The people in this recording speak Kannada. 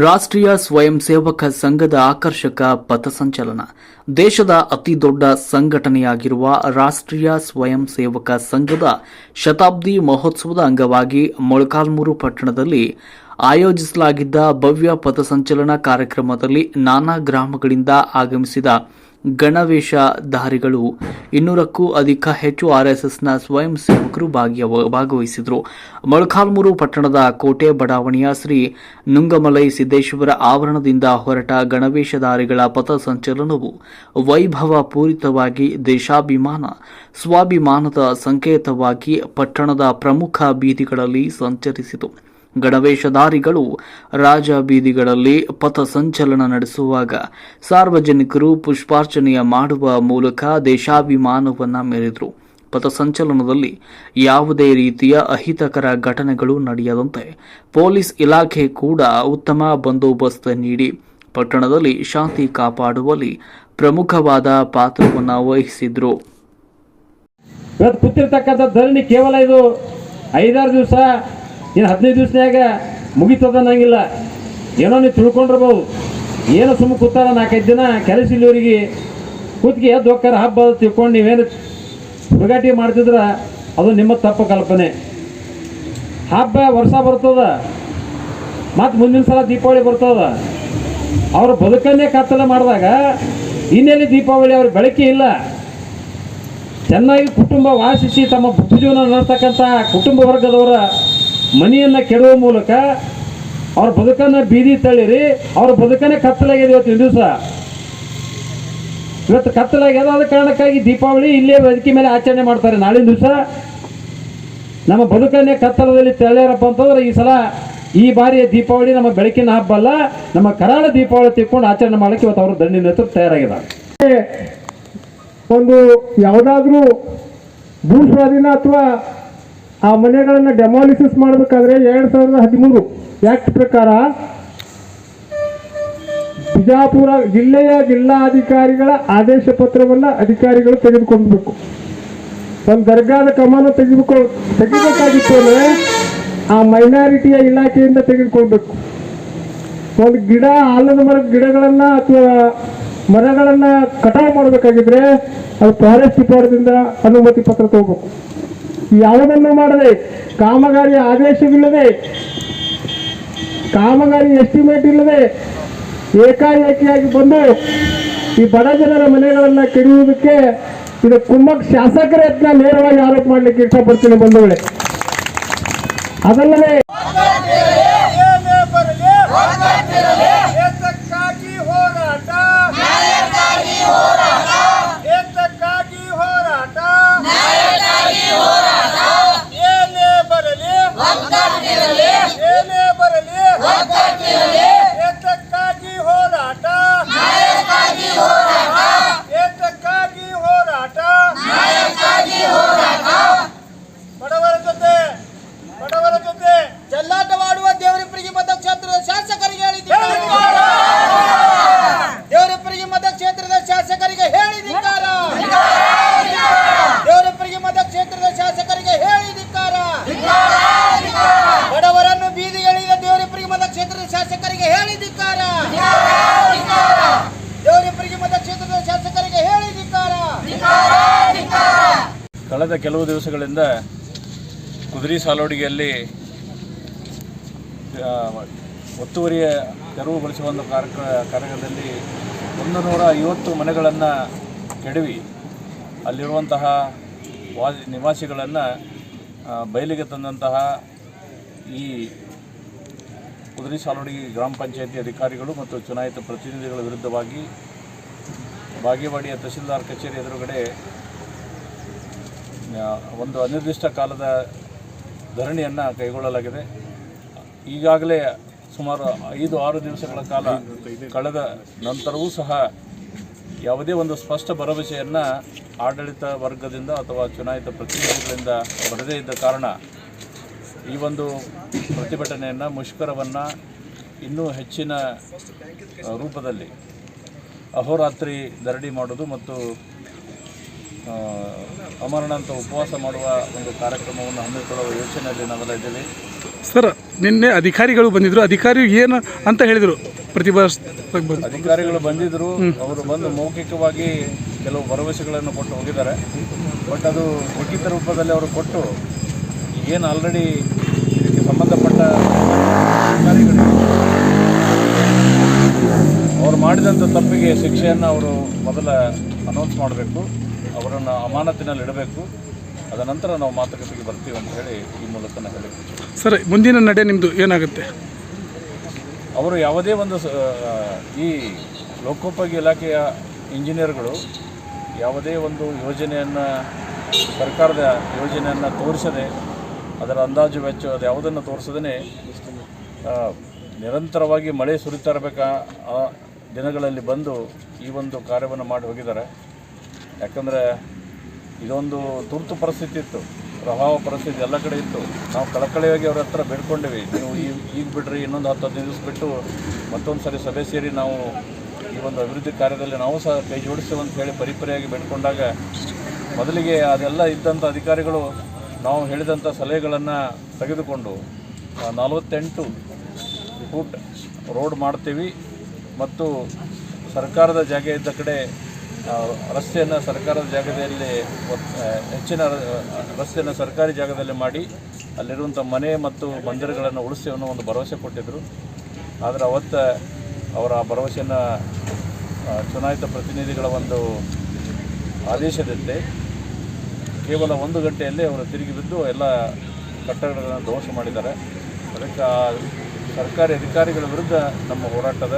ರಾಷ್ಟ್ರೀಯ ಸ್ವಯಂ ಸೇವಕ ಸಂಘದ ಆಕರ್ಷಕ ಪಥಸಂಚಲನ ದೇಶದ ಅತಿ ದೊಡ್ಡ ಸಂಘಟನೆಯಾಗಿರುವ ರಾಷ್ಟ್ರೀಯ ಸ್ವಯಂ ಸೇವಕ ಸಂಘದ ಶತಾಬ್ದಿ ಮಹೋತ್ಸವದ ಅಂಗವಾಗಿ ಮೊಳಕಾಲ್ಮೂರು ಪಟ್ಟಣದಲ್ಲಿ ಆಯೋಜಿಸಲಾಗಿದ್ದ ಭವ್ಯ ಪಥಸಂಚಲನ ಕಾರ್ಯಕ್ರಮದಲ್ಲಿ ನಾನಾ ಗ್ರಾಮಗಳಿಂದ ಆಗಮಿಸಿದ ಗಣವೇಷಧಾರಿಗಳು ಇನ್ನೂರಕ್ಕೂ ಅಧಿಕ ಹೆಚ್ಚು ಆರ್ಎಸ್ಎಸ್ನ ಸ್ವಯಂ ಸೇವಕರು ಭಾಗವಹಿಸಿದರು. ಮೊಳಕಾಲ್ಮೂರು ಪಟ್ಟಣದ ಕೋಟೆ ಬಡಾವಣೆಯ ಶ್ರೀ ನುಂಗಮಲೈ ಸಿದ್ದೇಶ್ವರ ಆವರಣದಿಂದ ಹೊರಟ ಗಣವೇಷಧಾರಿಗಳ ಪಥಸಂಚಲನವು ವೈಭವ ಪೂರಿತವಾಗಿ ದೇಶಾಭಿಮಾನ, ಸ್ವಾಭಿಮಾನದ ಸಂಕೇತವಾಗಿ ಪಟ್ಟಣದ ಪ್ರಮುಖ ಬೀದಿಗಳಲ್ಲಿ ಸಂಚರಿಸಿತು. ಗಣವೇಷಧಾರಿಗಳು ರಾಜ ಬೀದಿಗಳಲ್ಲಿ ಪಥಸಂಚಲನ ನಡೆಸುವಾಗ ಸಾರ್ವಜನಿಕರು ಪುಷ್ಪಾರ್ಚನೆಯ ಮಾಡುವ ಮೂಲಕ ದೇಶಾಭಿಮಾನವನ್ನ ಮೆರೆದರು. ಪಥಸಂಚಲನದಲ್ಲಿ ಯಾವುದೇ ರೀತಿಯ ಅಹಿತಕರ ಘಟನೆಗಳು ನಡೆಯದಂತೆ ಪೊಲೀಸ್ ಇಲಾಖೆ ಕೂಡ ಉತ್ತಮ ಬಂದೋಬಸ್ತ್ ನೀಡಿ ಪಟ್ಟಣದಲ್ಲಿ ಶಾಂತಿ ಕಾಪಾಡುವಲ್ಲಿ ಪ್ರಮುಖವಾದ ಪಾತ್ರವನ್ನು ವಹಿಸಿದ್ರು. ಇವತ್ತು ಕೂತಿರ್ತಕ್ಕಂಥ ಧರಣಿ ಕೇವಲ ಇದು ಐದಾರು ದಿವಸ ಇನ್ನು ಹದಿನೈದು ದಿವಸನಾಗ ಮುಗಿತದ ಅನ್ನಂಗಿಲ್ಲ ಏನೋ ನೀವು ತಿಳ್ಕೊಂಡಿರ್ಬೋದು. ಏನೋ ಸುಮ್ಮನೆ ಕೂತಾರ ನಾಲ್ಕೈದು ದಿನ ಕೆಲಸ ಇಲ್ಲಿವರಿಗೆ ಕೂತ್ಗೆ ಎದ್ದು ಹೋಗ್ತಾರೆ, ಹಬ್ಬ ತಿಳ್ಕೊಂಡು ನೀವೇನು ಹುಡುಗಾಟಿ ಮಾಡ್ತಿದ್ರ, ಅದು ನಿಮ್ಮ ತಪ್ಪು ಕಲ್ಪನೆ. ಹಬ್ಬ ವರ್ಷ ಬರ್ತದ, ಮತ್ತು ಮುಂದಿನ ಸಲ ದೀಪಾವಳಿ ಬರ್ತದ. ಅವ್ರ ಬದುಕನ್ನೇ ಕತ್ತಲೆ ಮಾಡಿದಾಗ ಇನ್ನೆಲ್ಲಿ ದೀಪಾವಳಿ ಅವ್ರ ಬೆಳಕೇ ಇಲ್ಲ. ಚೆನ್ನಾಗಿ ಕುಟುಂಬ ವಾಸಿಸಿ ತಮ್ಮ ಬುದ್ಧಿ ಜೀವನ ನಡೆಸ್ತಕ್ಕಂಥ ಕುಟುಂಬ ವರ್ಗದವರ ಮನೆಯನ್ನು ಕೆಡುವ ಮೂಲಕ ಅವ್ರ ಬದುಕನ್ನು ಬೀದಿ ತಳ್ಳಿರಿ, ಅವ್ರ ಬದುಕನ್ನೇ ಕತ್ತಲಾಗಿದೆ ಇವತ್ತಿನ ದಿವಸ. ಇವತ್ತು ಕತ್ತಲಾಗ್ಯದ ಆದ ಕಾರಣಕ್ಕಾಗಿ ದೀಪಾವಳಿ ಇಲ್ಲೇ ಬದುಕಿ ಮೇಲೆ ಆಚರಣೆ ಮಾಡ್ತಾರೆ. ನಾಳಿನ ದಿವಸ ನಮ್ಮ ಬದುಕನ್ನೇ ಕತ್ತಲದಲ್ಲಿ ತಳ್ಳ್ಯಾರಪ್ಪ ಅಂತಂದ್ರೆ ಈ ಸಲ ಈ ಬಾರಿಯ ದೀಪಾವಳಿ ನಮ್ಮ ಬೆಳಕಿನ ಹಬ್ಬ ಅಲ್ಲ, ನಮ್ಮ ಕರಾಳ ದೀಪಾವಳಿ ತಿಳ್ಕೊಂಡು ಆಚರಣೆ ಮಾಡಕ್ಕೆ ಇವತ್ತು ಅವರು ದಂಡಿನ ಹತ್ರ ತಯಾರಾಗಿದ್ದಾರೆ. ಒಂದು ಯಾವುದಾದ್ರೂ ಭೂ ಸ್ವಾಧೀನ ಅಥವಾ ಆ ಮನೆಗಳನ್ನು ಡೆಮಾಲಿಸಿಸ್ ಮಾಡಬೇಕಾದ್ರೆ ಎರಡು ಸಾವಿರದ ಹದಿಮೂರು ಆ್ಯಕ್ಟ್ ಪ್ರಕಾರ ಬಿಜಾಪುರ ಜಿಲ್ಲೆಯ ಜಿಲ್ಲಾಧಿಕಾರಿಗಳ ಆದೇಶ ಪತ್ರವನ್ನು ಅಧಿಕಾರಿಗಳು ತೆಗೆದುಕೊಳ್ಬೇಕು ಒಂದು ದರ್ಗಾದ ಕಮಾನ ತೆಗೆದುಕೊ, ತೆಗಿಬೇಕಾಗಿತ್ತು ಅಂದರೆ ಆ ಮೈನಾರಿಟಿಯ ಇಲಾಖೆಯಿಂದ ತೆಗೆದುಕೊಳ್ಬೇಕು. ಒಂದು ಗಿಡ, ಆಲದ ಮರದ ಗಿಡಗಳನ್ನು ಅಥವಾ ಮರಗಳನ್ನು ಕಟಾವು ಮಾಡಬೇಕಾಗಿದ್ರೆ ಅದು ಫಾರೆಸ್ಟ್ ಡಿಪಾರ್ಟ್ಮೆಂಟ್ ಅನುಮತಿ ಪತ್ರ ತಗೋಬೇಕು. ಯಾವುದನ್ನು ಮಾಡದೆ, ಕಾಮಗಾರಿ ಆದೇಶವಿಲ್ಲದೆ, ಕಾಮಗಾರಿ ಎಸ್ಟಿಮೇಟ್ ಇಲ್ಲದೆ ಏಕಾಏಕಿಯಾಗಿ ಬಂದು ಈ ಬಡ ಜನರ ಮನೆಗಳನ್ನು ಕೆಡುವುದಕ್ಕೆ ಇದು ಕುಂಭಕ್ ಶಾಸಕರ ಯತ್ನ ನೇರವಾಗಿ ಆರೋಪ ಮಾಡಲಿಕ್ಕೆ ಇಷ್ಟಪಡ್ತೀನಿ ಬಂಧುಗಳೇ. ಅದಲ್ಲದೆ ದೇವರಿಪ್ಪರಿಗೆ ಶಾಸಕರಿಗೆ ಶಾಸಕರಿಗೆ ದೇವರಿಬ್ಬರಿಗೆ ಮತ ಕ್ಷೇತ್ರದ ಶಾಸಕರಿಗೆ ಹೇಳಿದಿದ್ದಾರೆ ಕಳೆದ ಕೆಲವು ದಿವಸಗಳಿಂದ ಕುದುರೆ ಸಾಲೋಡಿಗೆಯಲ್ಲಿ ಒತ್ತುವರಿಯ ತೆರವುಗೊಳಿಸುವ ಒಂದು ಕಾರ್ಯಕ್ರ ಕಾರ್ಯದಲ್ಲಿ ಒಂದು ನೂರ ಐವತ್ತು ಮನೆಗಳನ್ನು ಕೆಡವಿ, ಅಲ್ಲಿರುವಂತಹ ವಾ ನಿವಾಸಿಗಳನ್ನು ಬಯಲಿಗೆ ತಂದಂತಹ ಈ ಕುದುರೆ ಸಾಲುಡಿ ಗ್ರಾಮ ಪಂಚಾಯತಿ ಅಧಿಕಾರಿಗಳು ಮತ್ತು ಚುನಾಯಿತ ಪ್ರತಿನಿಧಿಗಳ ವಿರುದ್ಧವಾಗಿ ಬಾಗೇವಾಡಿಯ ತಹಸೀಲ್ದಾರ್ ಕಚೇರಿ ಎದುರುಗಡೆ ಒಂದು ಅನಿರ್ದಿಷ್ಟ ಕಾಲದ ಧರಣಿಯನ್ನು ಕೈಗೊಳ್ಳಲಾಗಿದೆ. ಈಗಾಗಲೇ ಸುಮಾರು ಐದು ಆರು ದಿವಸಗಳ ಕಾಲ ಕಳೆದ ನಂತರವೂ ಸಹ ಯಾವುದೇ ಒಂದು ಸ್ಪಷ್ಟ ಭರವಸೆಯನ್ನು ಆಡಳಿತ ವರ್ಗದಿಂದ ಅಥವಾ ಚುನಾಯಿತ ಪ್ರತಿನಿಧಿಗಳಿಂದ ಬರದೇ ಇದ್ದ ಕಾರಣ ಈ ಒಂದು ಪ್ರತಿಭಟನೆಯನ್ನು ಮುಷ್ಕರವನ್ನು ಇನ್ನೂ ಹೆಚ್ಚಿನ ರೂಪದಲ್ಲಿ ಅಹೋರಾತ್ರಿ ಧರಡಿ ಮಾಡೋದು ಮತ್ತು ಅಮರಣಾಂತ ಉಪವಾಸ ಮಾಡುವ ಒಂದು ಕಾರ್ಯಕ್ರಮವನ್ನು ಹಮ್ಮಿಕೊಳ್ಳುವ ಯೋಚನೆಯಲ್ಲಿ ನಾವೆಲ್ಲ ಇದ್ದೀವಿ. ಸರ್ ನಿನ್ನೆ ಅಧಿಕಾರಿಗಳು ಬಂದಿದ್ರು. ಅಧಿಕಾರಿ ಏನು ಅಂತ ಹೇಳಿದರು? ಪ್ರತಿಭಾ ಅಧಿಕಾರಿಗಳು ಬಂದಿದ್ದರು ಅವರು ಬಂದು ಮೌಖಿಕವಾಗಿ ಕೆಲವು ಭರವಸೆಗಳನ್ನು ಕೊಟ್ಟು ಹೋಗಿದ್ದಾರೆ. ಬಟ್ ಅದು ಲಿಖಿತ ರೂಪದಲ್ಲಿ ಅವರು ಕೊಟ್ಟು ಏನು ಆಲ್ರೆಡಿ ಇದಕ್ಕೆ ಸಂಬಂಧಪಟ್ಟ ಅಧಿಕಾರಿಗಳು ಅವರು ಮಾಡಿದಂಥ ತಪ್ಪಿಗೆ ಶಿಕ್ಷೆಯನ್ನು ಅವರು ಮೊದಲ ಅನೌನ್ಸ್ ಮಾಡಬೇಕು ಅವರನ್ನು ಅಮಾನತಿನಲ್ಲಿ ಇಡಬೇಕು. ಅದ ನಂತರ ನಾವು ಮಾತುಕತೆಗೆ ಬರ್ತೀವಿ ಅಂತ ಹೇಳಿ ಈ ಮೂಲಕ ಹೇಳಿದ್ದೆ ಸರ್ ಮುಂದಿನ ನಡೆ ನಿಮ್ಮದು ಏನಾಗುತ್ತೆ? ಅವರು ಯಾವುದೇ ಒಂದು ಈ ಲೋಕೋಪಯೋಗಿ ಇಲಾಖೆಯ ಇಂಜಿನಿಯರ್ಗಳು ಯಾವುದೇ ಒಂದು ಯೋಜನೆಯನ್ನು ಸರ್ಕಾರದ ಯೋಜನೆಯನ್ನು ತೋರಿಸದೆ ಅದರ ಅಂದಾಜು ವೆಚ್ಚ ಅದು ಯಾವುದನ್ನು ತೋರಿಸದೇ ನಿರಂತರವಾಗಿ ಮಳೆ ಸುರಿತಾ ಇರಬೇಕಾ, ಆ ದಿನಗಳಲ್ಲಿ ಬಂದು ಈ ಒಂದು ಕಾರ್ಯವನ್ನು ಮಾಡಿ ಹೋಗಿದ್ದಾರೆ. ಯಾಕಂದರೆ ಇದೊಂದು ತುರ್ತು ಪರಿಸ್ಥಿತಿ ಇತ್ತು, ಪ್ರಭಾವ ಪರಿಸ್ಥಿತಿ ಎಲ್ಲ ಕಡೆ ಇತ್ತು. ನಾವು ಕಳಕಳಿಯಾಗಿ ಅವ್ರ ಹತ್ರ ಬೇಡ್ಕೊಂಡಿವಿ. ನೀವು ಈಗ ಈಗ ಬಿಡ್ರಿ, ಇನ್ನೊಂದು ಹತ್ತು ಹದಿನೈದು ದಿವಸ ಬಿಟ್ಟು ಮತ್ತೊಂದು ಸರಿ ಸಭೆ ಸೇರಿ ನಾವು ಈ ಒಂದು ಅಭಿವೃದ್ಧಿ ಕಾರ್ಯದಲ್ಲಿ ನಾವು ಸಹ ಕೈ ಜೋಡಿಸ್ತೇವೆ ಅಂತ ಹೇಳಿ ಪರಿಪರಿಯಾಗಿ ಬೇಡ್ಕೊಂಡಾಗ ಮೊದಲಿಗೆ ಅದೆಲ್ಲ ಇದ್ದಂಥ ಅಧಿಕಾರಿಗಳು ನಾವು ಹೇಳಿದಂಥ ಸಲಹೆಗಳನ್ನು ತೆಗೆದುಕೊಂಡು ನಲವತ್ತೆಂಟು ಫುಟ್ ರೋಡ್ ಮಾಡ್ತೀವಿ ಮತ್ತು ಸರ್ಕಾರದ ಜಾಗ ಇದ್ದ ಕಡೆ ರಸ್ತೆಯನ್ನು ಸರ್ಕಾರದ ಜಾಗದಲ್ಲಿ ಹೆಚ್ಚಿನ ರಸ್ತೆಯನ್ನು ಸರ್ಕಾರಿ ಜಾಗದಲ್ಲಿ ಮಾಡಿ, ಅಲ್ಲಿರುವಂಥ ಮನೆ ಮತ್ತು ಮಂದಿರಗಳನ್ನು ಉಳಿಸಿ ಅನ್ನೋ ಒಂದು ಭರವಸೆ ಕೊಟ್ಟಿದ್ದರು ಆದರೆ ಅವತ್ತು ಅವರ ಆ ಭರವಸೆಯನ್ನು ಚುನಾಯಿತ ಪ್ರತಿನಿಧಿಗಳ ಒಂದು ಆದೇಶದಂತೆ ಕೇವಲ ಒಂದು ಗಂಟೆಯಲ್ಲಿ ಅವರು ತಿರುಗಿ ಬಿದ್ದು ಎಲ್ಲ ಕಟ್ಟಡಗಳನ್ನು ಧ್ವಂಸ ಮಾಡಿದ್ದಾರೆ. ಅದಕ್ಕೆ ಸರ್ಕಾರಿ ಅಧಿಕಾರಿಗಳ ವಿರುದ್ಧ ನಮ್ಮ ಹೋರಾಟದ